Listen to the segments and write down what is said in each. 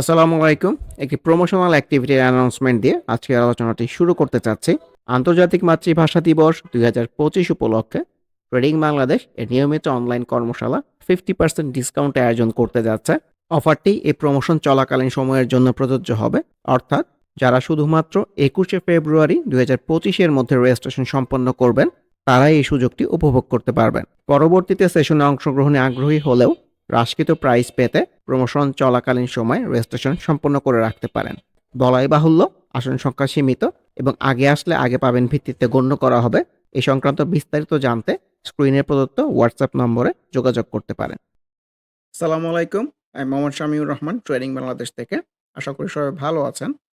আসসালামু আলাইকুম। একটি প্রমোশনাল অ্যাক্টিভিটির অ্যানাউন্সমেন্ট দিয়ে আজকের আলোচনাটি শুরু করতে চাচ্ছি। আন্তর্জাতিক মাতৃভাষা দিবস দুই হাজার পঁচিশ উপলক্ষে ট্রেডিং বাংলাদেশ এর নিয়মিত অনলাইন কর্মশালা ফিফটি পার্সেন্ট ডিসকাউন্টে আয়োজন করতে যাচ্ছে। অফারটি এই প্রমোশন চলাকালীন সময়ের জন্য প্রযোজ্য হবে। অর্থাৎ যারা শুধুমাত্র একুশে ফেব্রুয়ারি দুই হাজার পঁচিশের মধ্যে রেজিস্ট্রেশন সম্পন্ন করবেন, তারাই এই সুযোগটি উপভোগ করতে পারবেন। পরবর্তীতে সেশনে অংশগ্রহণে আগ্রহী হলেও হ্রাসকৃত প্রাইস পেতে প্রমোশন চলাকালীন সময় রেজিস্ট্রেশন সম্পন্ন করে রাখতে পারেন। বলাই বাহুল্য, আসন সংখ্যা সীমিত এবং আগে আসলে আগে পাবেন ভিত্তিতে গণ্য করা হবে এই সংক্রান্ত বিস্তারিত জানতে স্ক্রিনে প্রদত্ত হোয়াটসঅ্যাপ নম্বরে যোগাযোগ করতে পারেন। সালামু আলাইকুম, আমি মোহাম্মদ শামিউর রহমান ট্রেডিং বাংলাদেশ থেকে। আশা করি সবাই ভালো আছেন।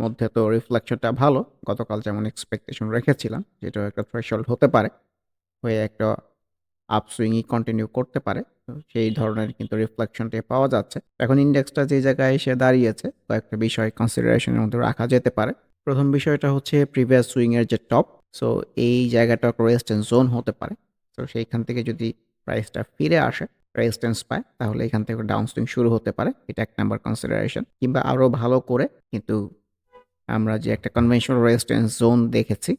মধ্যে তো রিফ্লেকশনটা ভালো। গতকাল যেমন এক্সপেকটেশন রেখেছিলাম যেটা একটা থ্রেশল্ড হতে পারে। হয়ে একটা আপসুইংই কন্টিনিউ করতে পারে। সেই ধরনের কিন্তু রিফ্লেকশনটা পাওয়া যাচ্ছে। এখন ইন্ডেক্সটা যে জায়গায় এসে দাঁড়িয়েছে, কয়েকটা বিষয় কনসিডারেশনের মধ্যে রাখা যেতে পারে। প্রথম বিষয়টা হচ্ছে প্রিভিয়াস সুইংয়ের যে টপ সো এই জায়গাটা রেজিস্ট্যান্স জোন হতে পারে। তো সেইখান থেকে যদি প্রাইসটা ফিরে আসে রেজিস্ট্যান্স পায়, তাহলে এখান থেকে ডাউন সুইং শুরু হতে পারে। এটা এক নাম্বার কনসিডারেশন কিংবা আরও ভালো করে কিন্তু আমরা যে একটা কনভেনশনাল রেজিস্ট্যান্স জোন দেখেছি,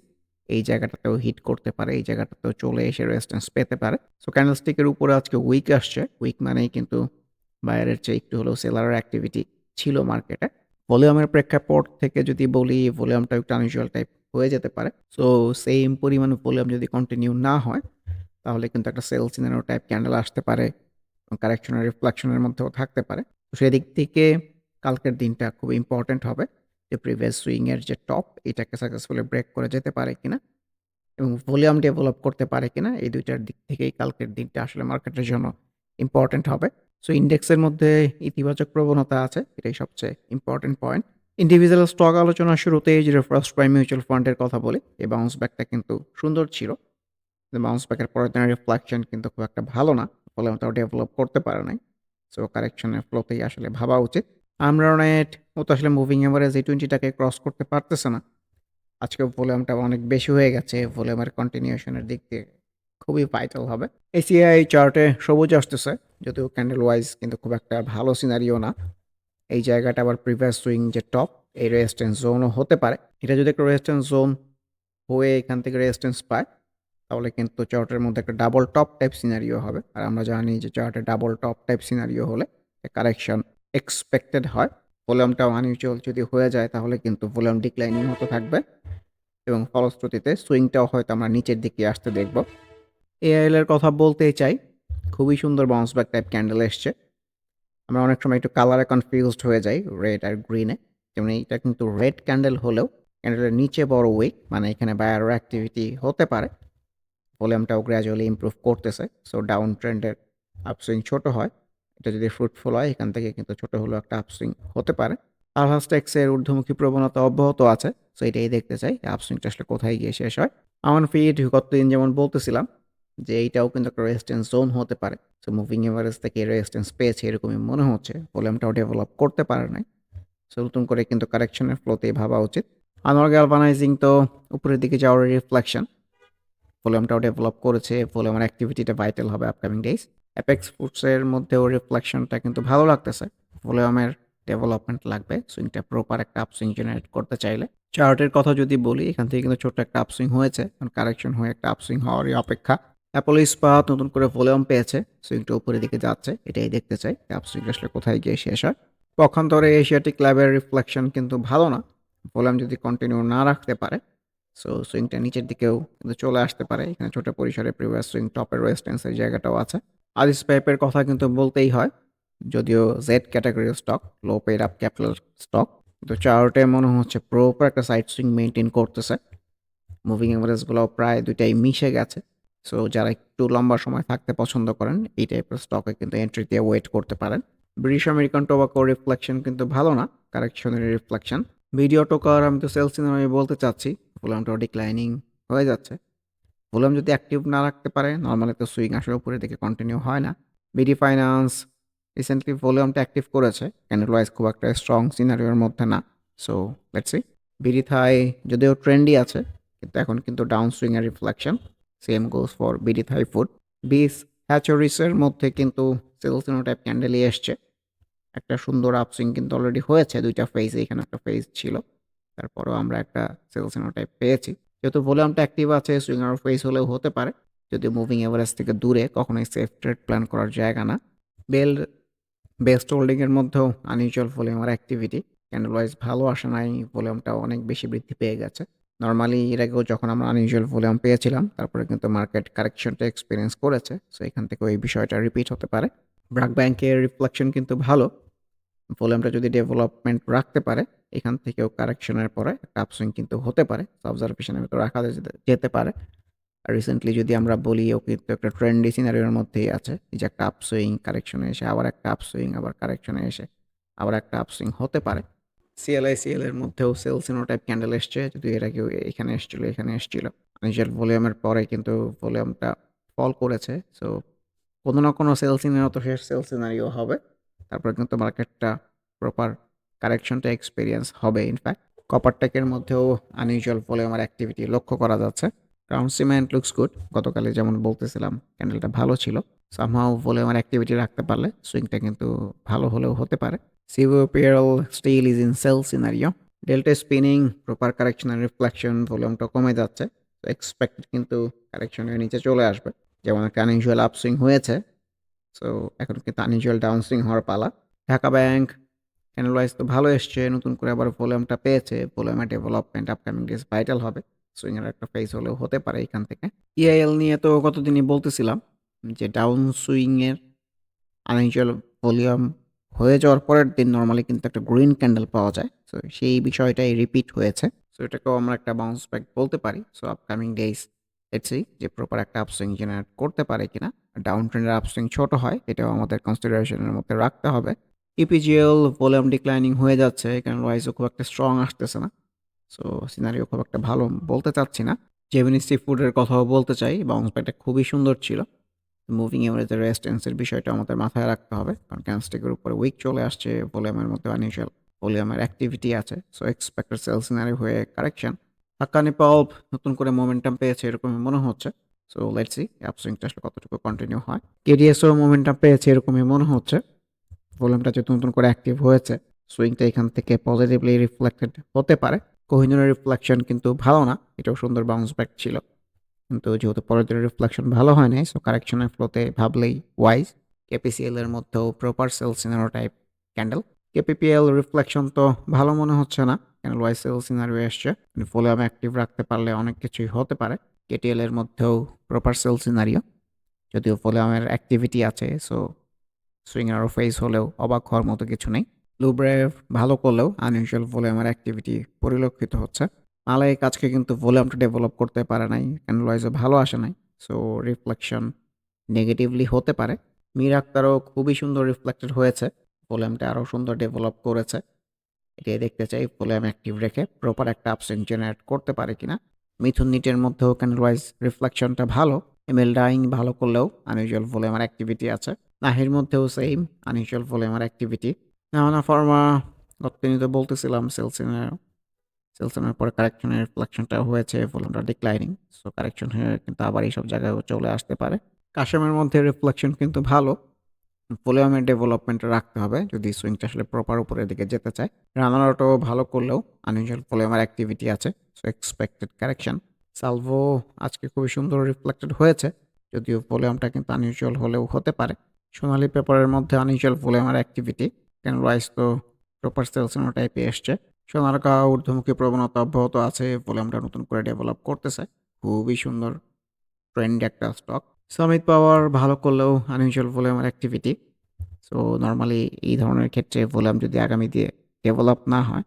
এই জায়গাটাতেও হিট করতে পারে, এই জায়গাটাতেও চলে এসে রেজিস্ট্যান্স পেতে পারে। সো ক্যান্ডেলস্টিকের উপরে আজকে উইক আসছে। উইক মানেই কিন্তু বাইরের চেয়ে একটু হলেও সেলারের অ্যাক্টিভিটি ছিল মার্কেটে ভলিউমের প্রেক্ষাপট থেকে যদি বলি ভলিউমটা একটু আনইউজুয়াল টাইপ হয়ে যেতে পারে। সো সেম পরিমাণ ভলিউম যদি কন্টিনিউ না হয়, তাহলে কিন্তু একটা সেল সিনারো টাইপ ক্যান্ডেল আসতে পারে কারেকশনের রিফ্লেকশনের মধ্যেও থাকতে পারে। সেদিক থেকে কালকের দিনটা খুব ইম্পর্ট্যান্ট হবে। যে প্রিভিয়াস সুইংয়ের যে টপ এটাকে সাকসেসফুলি ব্রেক করে যেতে পারে কিনা এবং ভলিউম ডেভেলপ করতে পারে কিনা, এই দুইটার দিক থেকেই কালকের দিনটা আসলে মার্কেটের জন্য ইম্পর্ট্যান্ট হবে। সো ইন্ডেক্সের মধ্যে ইতিবাচক প্রবণতা আছে, এটাই সবচেয়ে ইম্পর্ট্যান্ট পয়েন্ট ইন্ডিভিজুয়াল স্টক আলোচনা শুরুতেই যে ফার্স্ট প্রাইম মিউচুয়াল ফান্ডের কথা বলি, এই বাউন্স ব্যাকটা কিন্তু সুন্দর ছিল। বাউন্স ব্যাকের পরের দিনের রিফ্লেকশন কিন্তু খুব একটা ভালো না ভলিউমটাও ডেভেলপ করতে পারে নাই। সো কারেকশনের ফ্লোতেই আসলে ভাবা উচিত। আমরা নেট ও তো আসলে মুভিং এভারেজ এই টোয়েন্টিটাকে ক্রস করতে পারতেছে না। আজকে ভলিউমটা অনেক বেশি হয়ে গেছে ভলিউমের কন্টিনিউশনের দিক দিয়ে খুবই ভাইটাল হবে। এসিআই চার্টে সবুজ আসতেছে, যদিও ক্যান্ডেল ওয়াইজ কিন্তু খুব একটা ভালো সিনারিও না। এই জায়গাটা আবার প্রিভিয়াস সুইং যে টপ এই রেজিস্ট্যান্স জোনও হতে পারে। এটা যদি একটা রেজিস্ট্যান্স জোন হয়ে এখান থেকে রেজিস্ট্যান্স পায়, তাহলে কিন্তু চার্টের মধ্যে একটা ডাবল টপ টাইপ সিনারিও হবে। আর আমরা জানি যে চার্টে ডাবল টপ টাইপ সিনারিও হলে কারেকশন এক্সপেক্টেড হয়। ভলিউমটাও আনইউজুয়াল যদি হয়ে যায়, তাহলে কিন্তু ভলিউম ডিক্লাইনিং হতে থাকবে। এবং ফলশ্রুতিতে সুইংটাও হয়তো আমরা নিচের দিকে আসতে দেখব। এআইএল এর কথা বলতেই চাই। খুবই সুন্দর বাউন্স ব্যাক টাইপ ক্যান্ডেল এসছে। আমরা অনেক সময় একটু কালারে কনফিউজড হয়ে যাই রেড আর গ্রিনে যেমন এইটা কিন্তু রেড ক্যান্ডেল হলেও ক্যান্ডেলের নিচে বড় উইক মানে এখানে বায়ার অ্যাক্টিভিটি হতে পারে। ভলিউমটাও গ্র্যাজুয়ালি ইমপ্রুভ করতেছে। সো ডাউন ট্রেন্ডের আপসুইং ছোট হয়। এটা যদি ফ্রুটফুল হয়, এখান থেকে কিন্তু ছোট হলেও একটা আপসুইং হতে পারে। আলহাস্টেক্সের ঊর্ধ্বমুখী প্রবণতা অব্যাহত আছে সো এটাই দেখতে চাই আপসুইংটা আসলে কোথায় গিয়ে শেষ হয়। আমার ফিড গতদিন যেমন বলতেছিলাম, যে এইটাও কিন্তু একটা রেজিস্ট্যান্স জোন হতে পারে। সো মুভিং এভারেজ থেকে রেজিস্ট্যান্স পেয়েছে এরকমই মনে হচ্ছে ভলিউমটাও ডেভেলপ করতে পারে নাই। সো নতুন করে কিন্তু কারেকশনের ফ্লোতেই ভাবা উচিত। আনোয়ার গ্যালভানাইজিং তো উপরের দিকে যাওয়ার রিফ্লেকশন ভলিউমটাও ডেভেলপ করেছে ভলিউমের অ্যাক্টিভিটিটা ভাইটাল হবে আপকামিং ডেজ অ্যাপেক্স ফুডসের মধ্যেও রিফ্লেকশনটা কিন্তু ভালো লাগতেছে। ভলিউমের ডেভেলপমেন্ট লাগবে। সুইংটা প্রপার একটা আপসুইং জেনারেট করতে চাইলে। চার্টের কথা যদি বলি, এখান থেকে কিন্তু ছোট্ট একটা আপসুইং হয়েছে। কারেকশন হয়ে একটা আপসুইং হওয়ারই অপেক্ষা। অ্যাপল ইস্পাত নতুন করে ভলিউম পেয়েছে। সুইংটা উপরের দিকে যাচ্ছে। এটাই দেখতে চাই আপসুইংটা আসলে কোথায় গিয়ে শেষ হয়। পক্ষান্তরে এশিয়াটিক ল্যাবের রিফ্লেকশন কিন্তু ভালো না। ভলিউম যদি কন্টিনিউ না রাখতে পারে সো সুইংটা নিচের দিকেও কিন্তু চলে আসতে পারে। এখানে ছোট পরিসরে প্রিভিয়াস সুইং টপের রেজিস্ট্যান্সের জায়গাটাও আছে। আদিস পাইপের কথা কিন্তু বলতেই হয়, যদিও জেড ক্যাটাগরির stock low paid up capital stock তো চার্টে মনে হচ্ছে প্রপার একটা সাইড সুইং মেনটেন করতেছে। মুভিং অ্যাভারেজগুলো প্রায় দুইটাই মিশে গেছে। সো যারা একটু লম্বা সময় থাকতে পছন্দ করেন, এই টাইপের স্টকে কিন্তু এন্ট্রি দিয়ে ওয়েট করতে পারেন। ব্রিটিশ আমেরিকান টোবাকো রিফ্লেকশন কিন্তু ভালো না কারেকশনের রিফ্লেকশন ভিডিও টোকার আমি তো সেলস আমি বলতে চাচ্ছি ভলিউমটাও ডিক্লাইনিং হয়ে যাচ্ছে। ভলিউম যদি অ্যাক্টিভ না রাখতে পারে নর্মালি তো সুইং আসলে উপরের দিকে কন্টিনিউ হয় না। বিডি ফাইন্যান্স রিসেন্টলি ভলিউমটা অ্যাক্টিভ করেছে ক্যান্ডেল ওয়াইজ খুব একটা স্ট্রং সিনারিওর মধ্যে না। So let's see BD Thai যদিও ট্রেন্ডই আছে, কিন্তু এখন কিন্তু ডাউন সুইং এর reflection same goes for BD Thai food বিস হ্যাচরিসের মধ্যে কিন্তু সেলসিনো টাইপ ক্যান্ডেলই এসছে। একটা সুন্দর আপসুইং কিন্তু অলরেডি হয়েছে, দুইটা ফেজ এখানে একটা ফেজ ছিল। তারপরেও আমরা একটা সেলসিনো টাইপ পেয়েছি। যেহেতু ভলিউমটা অ্যাক্টিভ আছে সুইঙ্গার ফেস হলেও হতে পারে। যদি মুভিং এভারেজ থেকে দূরে, কখনোই সেফ ট্রেড প্ল্যান করার জায়গা না। বেল বেস্ট হোল্ডিংয়ের মধ্যেও আনইউজুয়াল ভলিউমার অ্যাক্টিভিটি ক্যান্ডেল ওয়াইজ ভালো আসে নাই ভলিউমটা অনেক বেশি বৃদ্ধি পেয়ে গেছে। নর্মালি এর আগেও যখন আমরা আনইউজুয়াল ভলিউম পেয়েছিলাম, তারপরে কিন্তু মার্কেট কারেকশনটা এক্সপিরিয়েন্স করেছে। সো এখান থেকে ওই বিষয়টা রিপিট হতে পারে। ব্রাক ব্যাংকের রিফ্লেকশন কিন্তু ভালো। ভলিউমটা যদি ডেভেলপমেন্ট রাখতে পারে এখান থেকেও কারেকশনের পরে একটা আপসুইং কিন্তু হতে পারে। অবজারভেশনের ভিতরে রাখা যেতে- পারে। আর রিসেন্টলি যদি আমরা বলি, ও কিন্তু একটা ট্রেন্ডি সিনারিওর মধ্যেই আছে। যে একটা আপসুইং কারেকশনে এসে, আবার একটা আপসুইং আবার কারেকশনে এসে, আবার একটা আপসুইং হতে পারে। সিএলআই সিএল এর মধ্যেও সেলসিনো টাইপ ক্যান্ডেল এসছে যদি এর আগে এখানে এসেছিল এখানে এসেছিল। নিজের ভলিউমের পরে কিন্তু ভলিউমটা ফল করেছে সো কোনো না কোনো সেলসিনারিও তো শেষ সেলসিনারিও হবে। তারপরে কিন্তু মার্কেটটা প্রপার কারেকশনটা এক্সপিরিয়েন্স হবে ইনফ্যাক্ট কপার টেকের মধ্যেও আনইউজুয়াল ভলিউমার অ্যাক্টিভিটি লক্ষ্য করা যাচ্ছে। ক্রাউন সিমেন্ট লুকস গুড গতকালে যেমন বলতেছিলাম ক্যান্ডেলটা ভালো ছিল। সামহাও ভলিউমার অ্যাক্টিভিটি রাখতে পারলে সুইংটা কিন্তু ভালো হলেও হতে পারে। সিভিওপিয়ারাল still is in sell scenario Delta spinning proper correction and reflection ভলিউমটা কমে যাচ্ছে। তো এক্সপেক্টেড কিন্তু কারেকশনের নিচে চলে আসবে। যেমন একটা আনইউজুয়াল আপসুইং হয়েছে। সো এখন কিন্তু আনইউজুয়াল ডাউনসুইং হওয়ার পালা। ঢাকা ব্যাংক ক্যানেলাইজ তো ভালো এসছে, নতুন করে আবার ভলিউমটা পেয়েছে ভলিউমের ডেভেলপমেন্ট আপকামিং ডেজ ভাইটাল হবে সুইংয়ের একটা ফেস হলেও হতে পারে এখান থেকে। ইআইএল নিয়ে তো গতদিনই বলতেছিলাম যে ডাউন সুইংয়ের আনইউজুয়াল ভলিউম হয়ে যাওয়ার পরের দিন নর্মালি কিন্তু একটা গ্রিন ক্যান্ডেল পাওয়া যায় সো সেই বিষয়টাই রিপিট হয়েছে। সো এটাকেও আমরা একটা বাউন্স ব্যাক বলতে পারি সো আপকামিং ডেজ এটসি যে প্রপার একটা আপসুইং জেনারেট করতে পারে কিনা। ডাউন ট্রেন্ডের আপসুইং ছোট হয়, এটাও আমাদের কনসিডারেশনের মধ্যে রাখতে হবে। ইপিজিএল ভলিউম ডিক্লাইনিং হয়ে যাচ্ছে এখানে ওয়াইজও খুব একটা স্ট্রং আসতেছে না। সো সিনারিও খুব একটা ভালো বলতে চাচ্ছি না। জেমিনি সি ফুডের কথাও বলতে চাই বাউন্স ব্যাকটা খুবই সুন্দর ছিল। মুভিং এভারেজের রেস্টেন্সের বিষয়টা আমাদের মাথায় রাখতে হবে, কারণ ক্যান্সটিকের উপরে উইক চলে আসছে ভলিউমের মধ্যে আনইউজুয়াল ভলিউমের অ্যাক্টিভিটি আছে। সো এক্সপেক্টেড সেল সিনারি হয়ে কারেকশন হাক্কানি পাল্প নতুন করে মোমেন্টাম পেয়েছে, এরকম মনে হচ্ছে। সো লেটস অ্যাপসুইংটা আসলে কতটুকু কন্টিনিউ হয়। কেডিএসও মোমেন্টাম পেয়েছে, এরকমই মনে হচ্ছে। ভলিউমটা যেহেতু নতুন করে অ্যাক্টিভ হয়েছে সুইংটা এখান থেকে পজিটিভলি রিফ্লেক্টেড হতে পারে। কোহিনুরের রিফ্লেকশন কিন্তু ভালো না, এটাও সুন্দর বাউন্স ব্যাক ছিল। কিন্তু যেহেতু পরের দিনের রিফ্লেকশন ভালো হয় নাই সো কারেকশনের ফ্লোতে ভাবলেই ওয়াইজ কেপিসিএল এর মধ্যেও proper sell scenario type candle KPPL reflection তো ভালো মনে হচ্ছে না ক্যান্ডেল ওয়াইজ সেল সিনারিও এসছে। ভলিউম অ্যাক্টিভ রাখতে পারলে অনেক কিছুই হতে পারে। কেটিএল এর মধ্যেও প্রপার সেল সিনারিও যদিও ভলিউমের অ্যাক্টিভিটি আছে সো সুইং আরও ফেস হলেও অবাক হওয়ার মতো কিছু নেই। লুব্রেভ ভালো করলেও আনইউজুয়াল ভলিউমের অ্যাক্টিভিটি পরিলক্ষিত হচ্ছে। মালাই কাজকে কিন্তু ভলিউমটা ডেভেলপ করতে পারে নাই ক্যান্ডেলওয়াইজও ভালো আসে নাই সো রিফ্লেকশন নেগেটিভলি হতে পারে। মির আক্তারও খুবই সুন্দর রিফ্লেক্টেড হয়েছে ভলিউমটা আরও সুন্দর ডেভেলপ করেছে। এটাই দেখতে চাই ভলিউম অ্যাক্টিভ রেখে প্রপার একটা আপসেন্ট জেনারেট করতে পারে কিনা। মিথুন নিটের মধ্যেও ক্যান্ডেলওয়াইজ রিফ্লেকশনটা ভালো এমএল ডাইং ভালো করলেও আনইউজুয়াল ভলিউমের অ্যাক্টিভিটি আছে। নাহির মধ্যেও সেম আনইউজুয়াল ভলিউমের অ্যাক্টিভিটি নাহানা ফার্মা গতদিনই তো বলতেছিলাম সেলসিনার সেলসনের পরে কারেকশনের রিফ্লেকশনটা হয়েছে ভলিউমটা ডিক্লাইনিং সো কারেকশন হয়ে কিন্তু আবার এইসব জায়গায় চলে আসতে পারে। কাশেমের মধ্যে রিফ্লেকশন কিন্তু ভালো। ভলিউমের ডেভেলপমেন্ট রাখতে হবে, যদি সুইংটা আসলে প্রপার উপরের দিকে যেতে চায়। রানারটাও ভালো করলেও আনইউজুয়াল ভলিউমের অ্যাক্টিভিটি আছে সো এক্সপেক্টেড কারেকশন সালভো আজকে খুবই সুন্দর রিফ্লেক্টেড হয়েছে, যদিও ভলিউমটা কিন্তু আনইউজুয়াল হলেও হতে পারে। সোনালি পেপারের মধ্যে আনইউজুয়াল ভলিউমের অ্যাক্টিভিটি কেন রাইস তো প্রপার সেলসেনো টাইপে এসছে। সোনারকা ঊর্ধ্বমুখী প্রবণতা অব্যাহত আছে ভলিউমটা নতুন করে ডেভেলপ করতেছে। খুবই সুন্দর ট্রেন্ড একটা স্টক সমিত পাওয়ার ভালো করলেও আনইউজুয়াল ভলিউমের অ্যাক্টিভিটি সো নর্মালি এই ধরনের ক্ষেত্রে ভলিউম যদি আগামী দিয়ে ডেভেলপ না হয়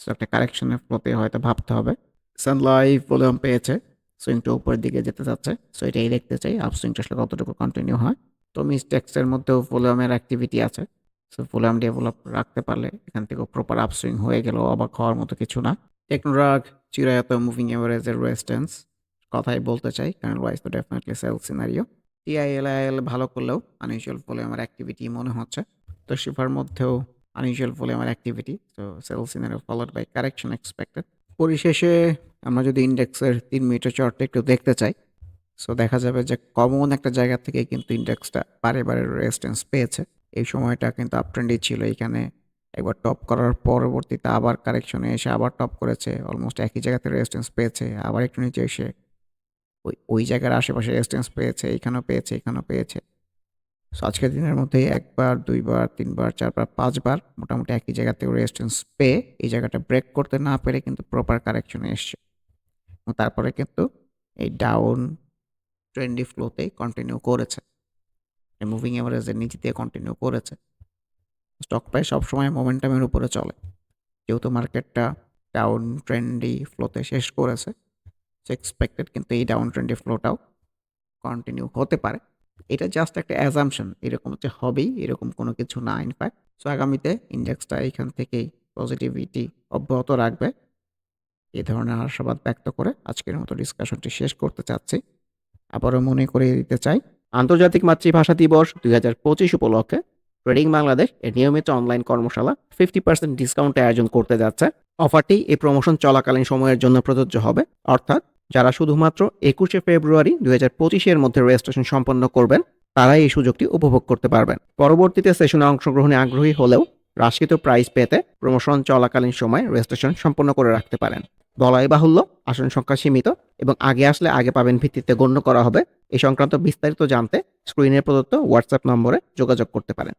সো একটা কারেকশনের প্রতি হয়তো ভাবতে হবে। সানলাইফ ভলিউম পেয়েছে সুইংটা উপরের দিকে যেতে চাচ্ছে। সো এটাই দেখতে চাই আপ সুইংটা আসলে কতটুকু কন্টিনিউ হয়। তো মিসটেক্সের মধ্যেও ভলিউমের অ্যাক্টিভিটি আছে। সো ভলিউম ডেভেলপ রাখতে পারলে এখান থেকে প্রপার আপসুইং হয়ে গেলেও অবাক হওয়ার মতো কিছু না। টেকনোরাগ চিরায়ত মুভিং এভারেজের রেজিস্ট্যান্স কথাই বলতে চাই কারণ ওয়াইজ তো ডেফিনেটলি সেল সিনারিও টিআইএলআইএল ভালো করলেও আনইউজুয়াল ভলিউমের অ্যাক্টিভিটি মনে হচ্ছে। তো শিফার মধ্যেও আনইউজুয়াল ভলিউমের অ্যাক্টিভিটি তো sell scenario followed by correction expected পরিশেষে আমরা যদি ইন্ডেক্সের তিন মিটার চার্টটা একটু দেখতে চাই সো দেখা যাবে যে কমন একটা জায়গা থেকে কিন্তু ইন্ডেক্সটা বারে বারে রেজিস্ট্যান্স পেয়েছে। এই সময়টা কিন্তু আপট্রেন্ডই ছিল। এখানে একবার টপ করার পরবর্তীতে আবার কারেকশনে এসে আবার টপ করেছে। অলমোস্ট একই জায়গাতে রেজিস্ট্যান্স পেয়েছে। আবার একটু নিচে এসে ওই ওই জায়গার আশেপাশে রেজিস্ট্যান্স পেয়েছে। এখানেও পেয়েছে এখানেও পেয়েছে। সো আজকের দিনের মধ্যে একবার, দুইবার, তিনবার, চারবার, পাঁচবার মোটামুটি একই জায়গা থেকে রেজিস্ট্যান্স পেয়ে এই জায়গাটা ব্রেক করতে না পেরে কিন্তু প্রপার কারেকশনে এসছে। তারপরে কিন্তু এই ডাউন ট্রেন্ডি ফ্লোতে কন্টিনিউ করেছে। মুভিং এভারেজের নিচে দিয়ে কন্টিনিউ করেছে। স্টক প্রাইস সবসময় মোমেন্টামের উপরে চলে। যেহেতু মার্কেটটা ডাউন ট্রেন্ডি ফ্লোতে শেষ করেছে সো এক্সপেক্টেড কিন্তু এই ডাউন ট্রেন্ডি ফ্লোটাও কন্টিনিউ হতে পারে। এটা জাস্ট একটা অ্যাজামশন এরকম হচ্ছে হবেই, এরকম কোনো কিছু না ইনফ্যাক্ট সো আগামীতে ইন্ডেক্সটা এখান থেকেই পজিটিভিটি অব্যাহত রাখবে। এ ধরনের আশাবাদ ব্যক্ত করে আজকের মতো ডিসকাশনটি শেষ করতে চাচ্ছি। আবারও মনে করিয়ে দিতে চাই। আন্তর্জাতিক মাতৃভাষা দিবস দুই হাজার পঁচিশ উপলক্ষে ট্রেডিং বাংলাদেশ এর নিয়মিত অনলাইন কর্মশালা ফিফটি পার্সেন্ট ডিসকাউন্টে আয়োজন করতে যাচ্ছে। অফারটি এই প্রমোশন চলাকালীন সময়ের জন্য প্রযোজ্য হবে। অর্থাৎ যারা শুধুমাত্র একুশে ফেব্রুয়ারি দুই হাজার পঁচিশের মধ্যে রেজিস্ট্রেশন সম্পন্ন করবেন, তারাই এই সুযোগটি উপভোগ করতে পারবেন। পরবর্তীতে সেশনে অংশগ্রহণে আগ্রহী হলেও হ্রাসকৃত প্রাইস পেতে প্রমোশন চলাকালীন সময় রেজিস্ট্রেশন সম্পন্ন করে রাখতে পারেন। বলাই বাহুল্য, আসন সংখ্যা সীমিত এবং আগে আসলে আগে পাবেন ভিত্তিতে গণ্য করা হবে। এ সংক্রান্ত বিস্তারিত জানতে স্ক্রিনে প্রদত্ত হোয়াটসঅ্যাপ নম্বরে যোগাযোগ করতে পারেন।